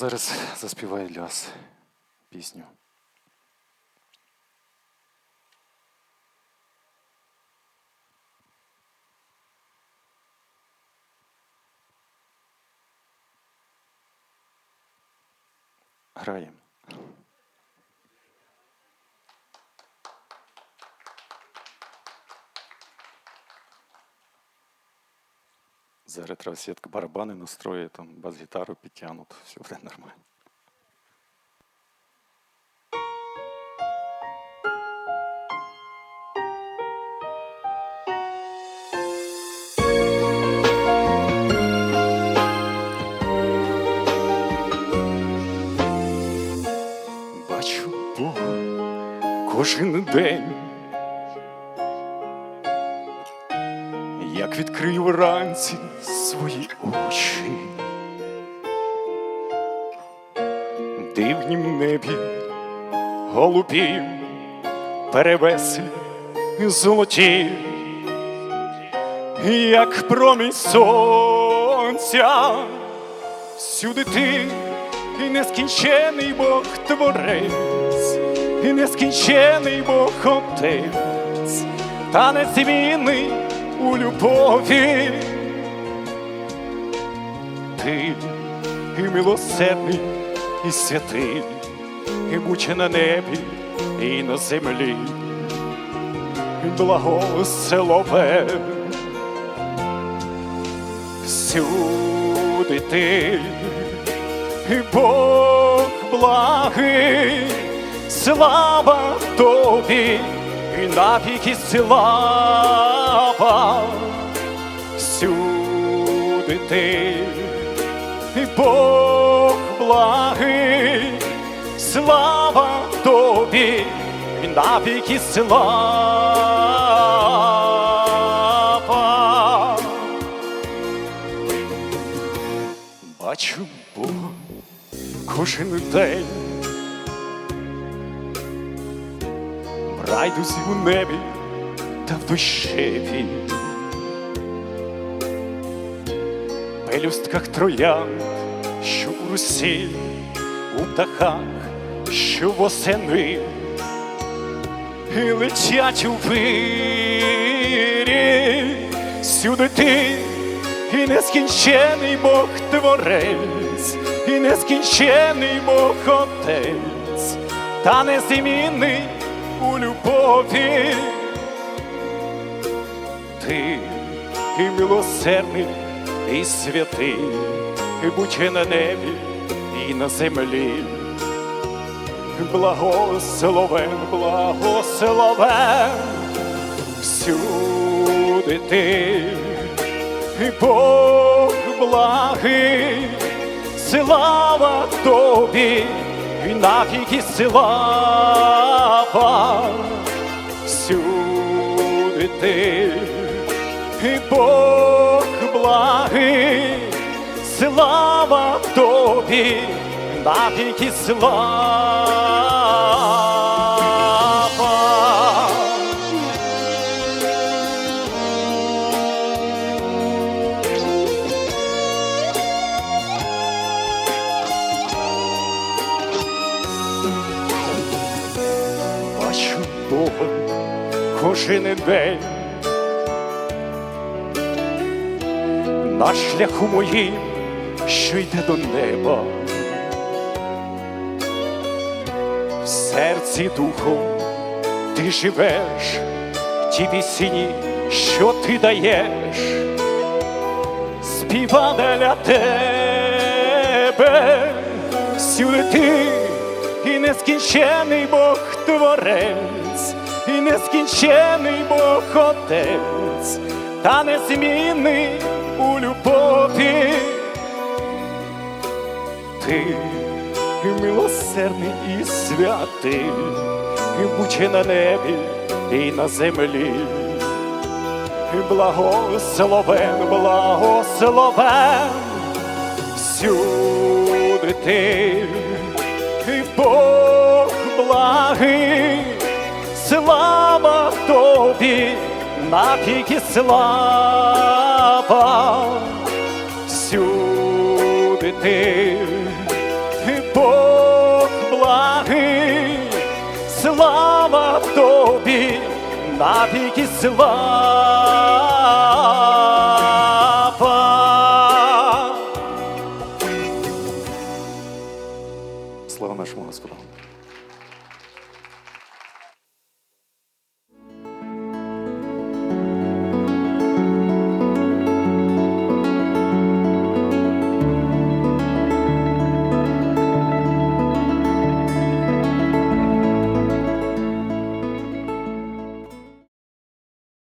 зараз заспіваю для вас пісню. Граємо. Треба сітка барабани настроїть, там бас-гітару підтягнуть, все буде нормально. Бачу Бога кожен день, відкрив вранці свої очі, дивнім небі голубів перевеслі золоті, як промінь сонця, всюди ти і нескінчений Бог творець, і нескінчений Бог отець, та незмінний у любові. Ти і милосердний, і святий, і будь на небі, і на землі, і благословен. Всюди ти, і Бог благий, слава тобі, і навіки слава, всюди ти, і Бог благий, слава тобі, і навіки слава. Бачу Бога кожен день. В у небі та в душеві. Пелюстках троянд, що у русі, у птахах, що восени, і летять у вирі, сюди ти і нескінчений Бог творець, і нескінчений Бог отець, та незмінний у любові. Ти і милосердний, і святий, і будь на небі, і на землі. Благословен, благословен, всюди ти, і Бог благий, слава тобі, і навіки слава, всюди ти, і Бог благий, слава тобі, навіки слава. Бачу Бога кожен день. На шляху моїм, що йде до неба, в серці духом ти живеш, в тій пісні, що ти даєш, співа для тебе, всюди ти нескінчений Бог творець, і нескінчений Бог отець, та незмінний у любові. Ти і милосердний, і святий, і будь на небі, і на землі. І благословен, благословен, всюди ти, тобі навіки слава, всюди ти, Бог благий, слава тобі, навіки слава. Слава нашому Господу.